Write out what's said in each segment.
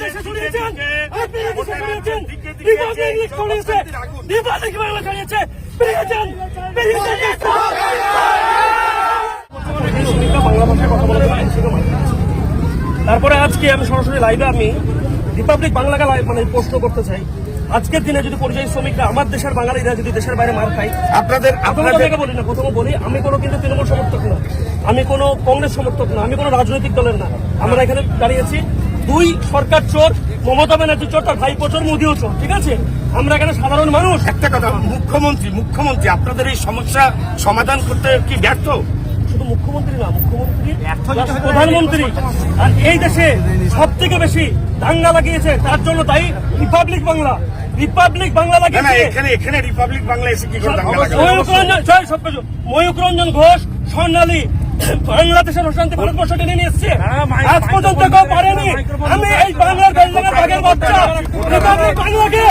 দেশে ছড়িয়েছেন আপনি দেশে ছড়িয়েছেন রিপাবলিক ছড়িয়েছে বাংলা ছড়িয়েছে বাংলা ভাষায় কথা। তারপরে আজকে আমি সরাসরি লাইভে আমি রিপাবলিক বাংলাকে লাইভ মানে প্রশ্ন করতে চাই। আজকের দিনে যদি পরিযায়ী শ্রমিকরা আমার দেশের বাঙালিরা যদি দেশের বাইরে মার খায় আপনাদের আপনাদের আপনাদের বলি না প্রথমে বলি আমি কোনো কিন্তু তৃণমূল সমর্থক না। আমি কোনো কংগ্রেস সমর্থক না আমি কোনো রাজনৈতিক দলের না। আমরা এখানে দাঁড়িয়েছি দুই সরকার চোর মমতা ব্যানার্জি চোর তার ভাই চোর মোদিও চোর ঠিক আছে? আমরা এখানে সাধারণ মানুষ। একটা কথা মুখ্যমন্ত্রী মুখ্যমন্ত্রী আপনাদের এই সমস্যা সমাধান করতে কি ব্যর্থ? শুধু মুখ্যমন্ত্রী না মুখ্যমন্ত্রী প্রধানমন্ত্রী। আর এই দেশে সব থেকে বেশি দাঙ্গা লাগিয়েছে তার জন্য তাই রিপাবলিক বাংলা। রিপাবলিক বাংলা লাগিয়েছে। এখানে এখানে রিপাবলিক বাংলা এসে কি করে দাঙ্গা লাগাবে? ময়ূক সব কিছু ময়ূক ঘোষ স্বর্ণালী বাংলাদেশের অশান্তি ভারতবর্ষ টেনে নিয়ে এসছে। আজ পর্যন্ত কেউ পারেনি। আমি এই বাংলার বেলডাঙ্গা বাঘের বাচ্চা। বাংলাকে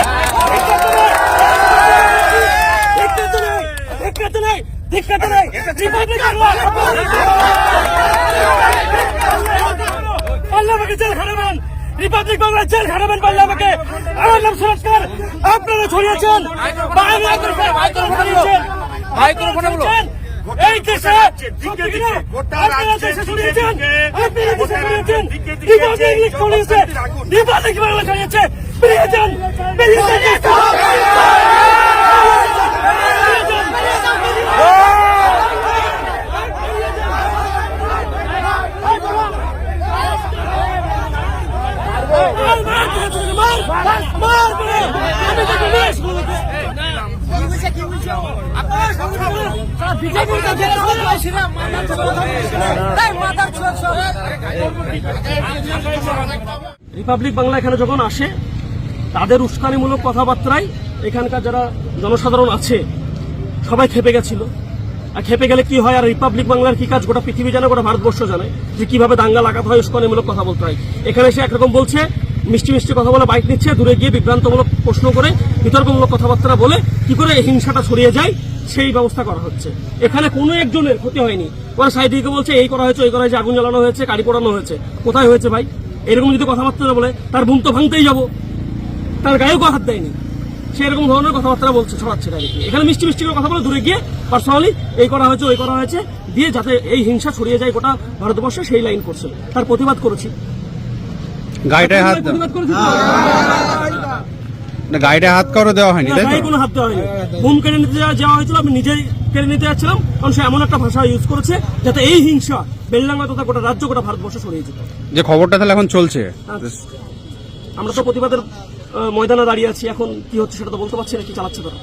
ধিক্কাতে নেই। ধিক্কাতে নেই। জেল রিপাবলিক বাংলা জেল আমার নাম সুরস্কার আপনারা ছড়িয়েছেন। গোটা আপনারা রাজ্যে দেশে ছড়িয়েছেন দিকে দিকে, আপনারা দেশে ছড়িয়েছেন দিকে দিকে রিপাবলিক যে ছড়িয়েছে অবস্থানটির আগুন। রিপাবলিক বাংলা ছড়িয়েছে বেরিয়ে যান বেরিয়ে রিপাবলিক বাংলা এখানে যখন আসে, তাদের উস্কানিমূলক কথাবার্তায় এখানকার যারা জনসাধারণ আছে, সবাই খেপে গেছিল। আর খেপে গেলে কি হয় আর রিপাবলিক বাংলার কি কাজ? গোটা পৃথিবী জানে, গোটা ভারতবর্ষ জানে যে কীভাবে দাঙ্গা লাগাতে হয়, উস্কানিমূলক কথা বলতে হয়। এখানে এসে একরকম বলছে মিষ্টি মিষ্টি কথা বলে বাইক নিচ্ছে, দূরে গিয়ে বিভ্রান্তমূলক প্রশ্ন করে, বিতর্কমূলক কথাবার্তা বলে, কি করে হিংসাটা ছড়িয়ে যায়, সেই ব্যবস্থা করা হচ্ছে। এখানে কোনো একজনের ক্ষতি হয়নি। ওরা সাইডিকে বলছে, এই করা হয়েছে, ওই করা হয়েছে, আগুন জ্বালানো হয়েছে, গাড়ি পোড়ানো হয়েছে। কোথায় হয়েছে ভাই? এরকম যদি কথাবার্তা বলে, তার বুম তো ভাঙতেই যাব। তার গায়েও হাত দেয়নি। সে এরকম ধরনের কথাবার্তা বলছে, ছড়াচ্ছে ডাইরেক্টলি এখানে মিষ্টি মিষ্টি করে কথা বলে, দূরে গিয়ে পার্সোনালি এই করা হয়েছে, ওই করা হয়েছে, দিয়ে যাতে এই হিংসা ছড়িয়ে যায় গোটা ভারতবর্ষে, সেই লাইন করছে তার প্রতিবাদ করেছি। গাড়িটায় হাত। না, গাড়িটায় হাত করে দেওয়া হয়নি তাই কোনো হাত দেওয়া হয়নি। বুম কেড়ে নিতে যাওয়া- হয়েছিল আমি নিজেই কেড়ে নিতে যাচ্ছিলাম কারণ সে এমন একটা ভাষা ইউজ করেছে যাতে এই হিংসা বেলডাঙ্গা তথা গোটা রাজ্য গোটা ভারতবর্ষ ছড়িয়ে যেত। যে খবরটা তাহলে এখন চলছে? আমরা তো প্রতিবাদের ময়দানে দাঁড়িয়ে আছি এখন কি হচ্ছে সেটা তো বলতে পারছি না কি চালাচ্ছে তারা।